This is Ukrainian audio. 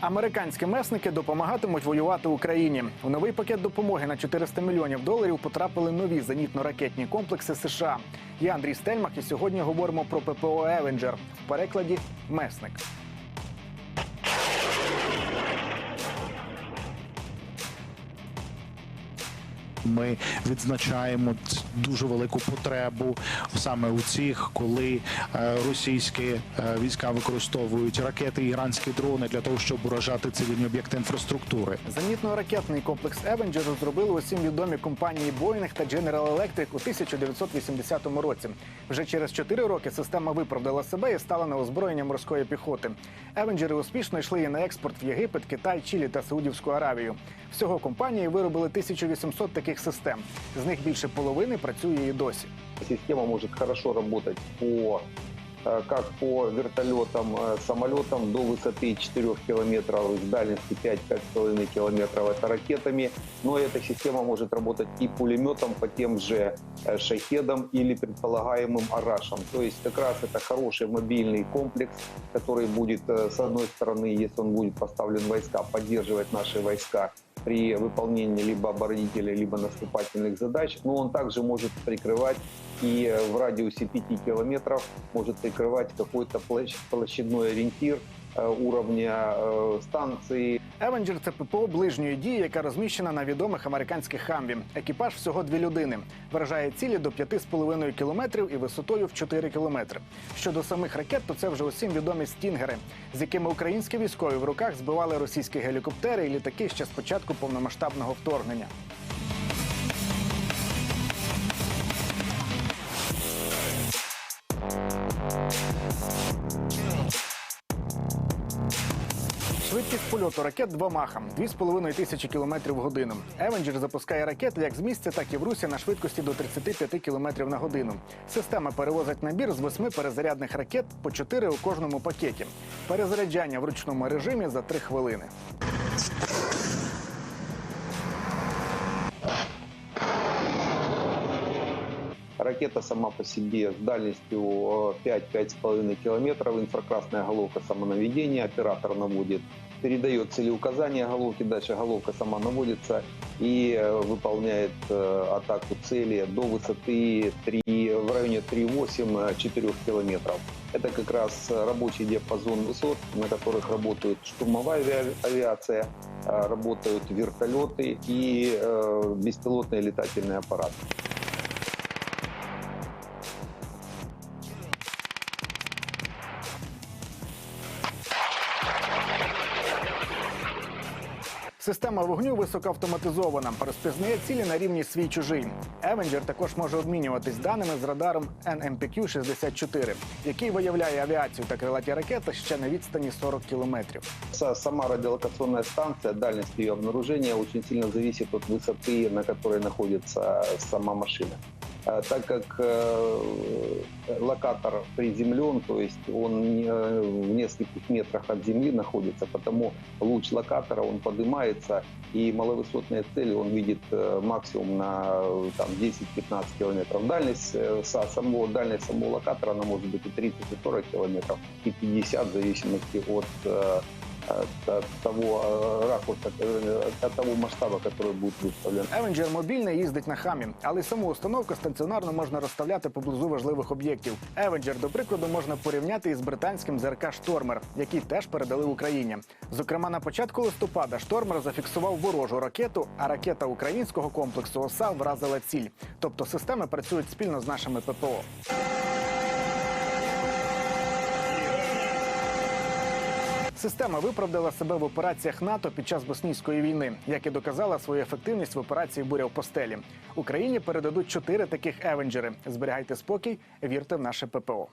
Американські месники допомагатимуть воювати Україні. У новий пакет допомоги на 400 мільйонів доларів потрапили нові зенітно-ракетні комплекси США. Я Андрій Стельмах, і сьогодні говоримо про ППО Евенджер в перекладі месник. Ми відзначаємо дуже велику потребу саме у цих, коли е, російські е, війська використовують ракети і іранські дрони для того, щоб уражати цивільні об'єкти інфраструктури. Зенітно-ракетний комплекс Евенджер розробили усім відомі компанії Boeing та General Electric у 1980 році. Вже через 4 роки система виправдала себе і стала на озброєння морської піхоти. Евенджери успішно йшли і на експорт в Єгипет, Китай, Чилі та Саудівську Аравію. Всього компанії виробили 1800 таких систем. З них більше половини працює і досі. Система может хорошо работать по э, как по вертолетам, э, самолетам до высоты 4 километров, с дальности 5-5,5 километров это ракетами. Но эта система может работать и пулеметом по тем же э, шахедам или предполагаемым арашам. То есть как раз это хороший мобильный комплекс, который будет, э, с одной стороны, если он будет поставлен в войска, поддерживать наши войска при выполнении либо оборонительных, либо наступательных задач, но он также может прикрывать и э, в радиусе 5 километров может прикрывать какой-то площ- площадной ориентир э, уровня э, станции, Евенджер це ППО ближньої дії, яка розміщена на відомих американських хамві. Екіпаж всього дві людини. Виражає цілі до 5,5 кілометрів і висотою в 4 кілометри. Щодо самих ракет, то це вже усім відомі стінгери, з якими українські військові в руках збивали російські гелікоптери і літаки ще з початку повномасштабного вторгнення. Швидкість польоту ракет два маха 2,5 тисячі кілометрів в годину. Евенджер запускає ракети як з місця, так і в русі на швидкості до 35 кілометрів на годину. Система перевозить набір з восьми перезарядних ракет по чотири у кожному пакеті. Перезаряджання в ручному режимі за три хвилини. Ракета сама по себе с дальностью э, 5-5,5 километров, инфракрасная головка самонаведения, оператор наводит, передает целеуказания головки, дальше головка сама наводится и э, выполняет э, атаку цели до высоты 3, в районе 3,8-4 километров. Это как раз э, рабочий диапазон высот, на которых работает штурмовая авиа- авиация, э, работают вертолеты и э, беспилотные летательные аппараты. Система вогню високоавтоматизована, розпізнає цілі на рівні свій чужий. Евенджер також може обмінюватись даними з радаром NMPQ-64, який виявляє авіацію та крилаті ракети ще на відстані 40 кілометрів. Сама радіолокаційна станція, дальність її обнаруження дуже сильно залежить від висоти, на якій знаходиться сама машина. Э, Так как э, локатор приземлен, то есть он не- в нескольких метрах от земли находится, потому луч локатора он поднимается, и маловысотные цели он видит э, максимум на э, там, 10-15 километров. Дальность, э, са- самого, дальность самого локатора она может быть и 30, и 40 километров, и 50 в зависимости от э, от, от того э, ракурса, э, от того масштаба, который будет выставлен. Евенджер мобільний їздить на хамі, але й саму установку стаціонарно можна розставляти поблизу важливих об'єктів. Евенджер, до прикладу, можна порівняти із британським ЗРК Штормер, який теж передали Україні. Зокрема, на початку листопада Штормер зафіксував ворожу ракету, а ракета українського комплексу ОСА вразила ціль. Тобто системи працюють спільно з нашими ППО. Система виправдала себе в операціях НАТО під час боснійської війни, як і доказала свою ефективність в операції Буря в постелі. Україні передадуть чотири таких евенджери. Зберігайте спокій, вірте в наше ППО.